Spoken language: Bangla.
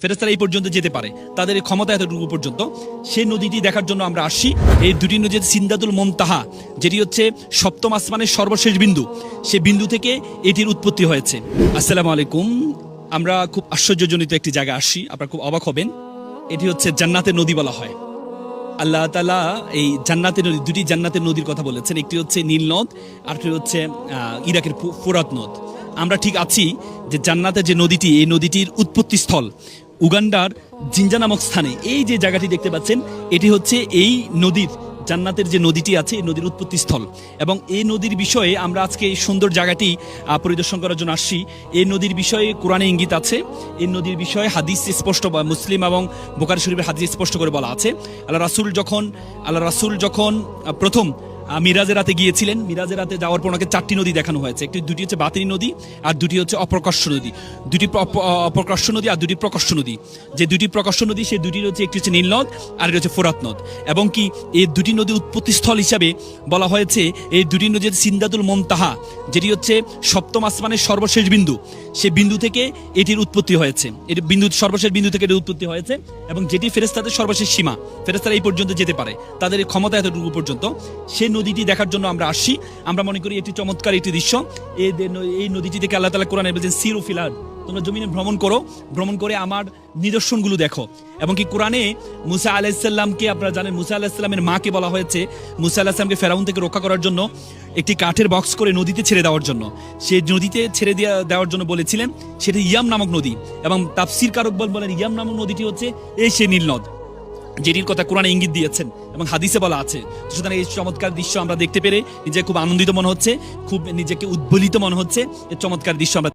ফেরেস্তারা এই পর্যন্ত যেতে পারে। তাদের ক্ষমতা এতটুকু পর্যন্ত। সেই নদীটি দেখার জন্য আমরা আসি এই দুটি নদী সিন্দাতুল মমতাহা যেটি হচ্ছে সপ্তম আসমানের সর্বশেষ বিন্দু। সে বিন্দু থেকে এটির উৎপত্তি হয়েছে। আসসালামু আলাইকুম। আমরা খুব আশ্চর্যজনিত একটি জায়গায় আসি আপনারা খুব অবাক হবেন। এটি হচ্ছে জান্নাতের নদী বলা হয়। আল্লাহ তালা এই জান্নাতের নদী, দুটি জান্নাতের নদীর কথা বলেছেন। একটি হচ্ছে নীল নদ আর একটি হচ্ছে ইরাকের ফুরাত নদ। আমরা ঠিক আছি যে জান্নাতের যে নদীটি, এই নদীটির উৎপত্তি স্থল উগান্ডার জিঞ্জা নামক স্থানে। এই যে জায়গাটি দেখতে পাচ্ছেন, এটি হচ্ছে এই নদীর, জান্নাতের যে নদীটি আছে, এই নদীর উৎপত্তি স্থল এবং এই নদীর বিষয়ে আমরা আজকে এই সুন্দর জায়গাটি পরিদর্শন করার জন্য আসছি। এই নদীর বিষয়ে কোরআনে ইঙ্গিত আছে। এই নদীর বিষয়ে হাদিস স্পষ্ট মুসলিম এবং বোকার শরীফের হাদিস স্পষ্ট করে বলা আছে। আল্লাহ রাসুল যখন, আল্লাহ রাসুল যখন প্রথম মিরাজের রাতে গিয়েছিলেন। মিরাজের রাতে যাওয়ার পর ওনাকে চারটি নদী দেখানো হয়েছে। একটি দুটি হচ্ছে বাতিনি নদী আর দুটি হচ্ছে অপ্রকর্ষ নদী। দুটি প্র- অপ্রকর্ষ নদী আর দুটি প্রকর্ষ নদী। যে দুটি প্রকর্ষ নদী, সেই দুটির হচ্ছে একটি হচ্ছে নীল নদ আর একটি হচ্ছে ফোরাত নদ। এবং কি এই দুটি নদী উৎপত্তি স্থল হিসাবে বলা হয়েছে, এই দুটি নদী হচ্ছে সিন্দাতুল মমতাহা যেটি হচ্ছে সপ্তম আসমানের সর্বশেষ বিন্দু। সে বিন্দু থেকে এটির উৎপত্তি হয়েছে। এটি বিন্দু সর্বশেষ বিন্দু থেকে এটির উৎপত্তি হয়েছে এবং যেটি ফেরেস্তাদের সর্বশেষ সীমা। ফেরেস্তারা এই পর্যন্ত যেতে পারে। তাদের ক্ষমতা এতটুকু পর্যন্ত। সেই নদীটি দেখার জন্য আমরা আসছি। আমরা মনে করি এটি চমৎকার একটি দৃশ্য। এই নদীটি থেকে আল্লাহ তালা কোরআনে বলছেন, সিরু ফিলার তোমরা জমিনে ভ্রমণ করো। ভ্রমণ করে আমার নিদর্শনগুলো দেখো। এবং কি কোরআনে মুসা আলাইসাল্লামকে আপনারা জানেন, মুসা আলাহিসাল্লামের মাকে বলা হয়েছে, মুসা আলাহিসামকে ফেরাউন থেকে রক্ষা করার জন্য একটি কাঠের বক্স করে নদীতে ছেড়ে দেওয়ার জন্য। সে নদীতে ছেড়ে দেওয়া দেওয়ার জন্য বলেছিলেন, সেটি ইয়াম নামক নদী। এবং তাফসির কারক বল বলেন, ইয়াম নামক নদীটি হচ্ছে এই সে নীলনদ যেটির কথা কোরআনে ইঙ্গিত দিয়েছেন এবং হাদিসে বলা আছে। সুতরাং এই চমৎকার দৃশ্য আমরা দেখতে পেরে নিজে খুব আনন্দিত মনে হচ্ছে, খুব নিজেকে উদ্বলিত মনে হচ্ছে। এই চমৎকার দৃশ্য আমরা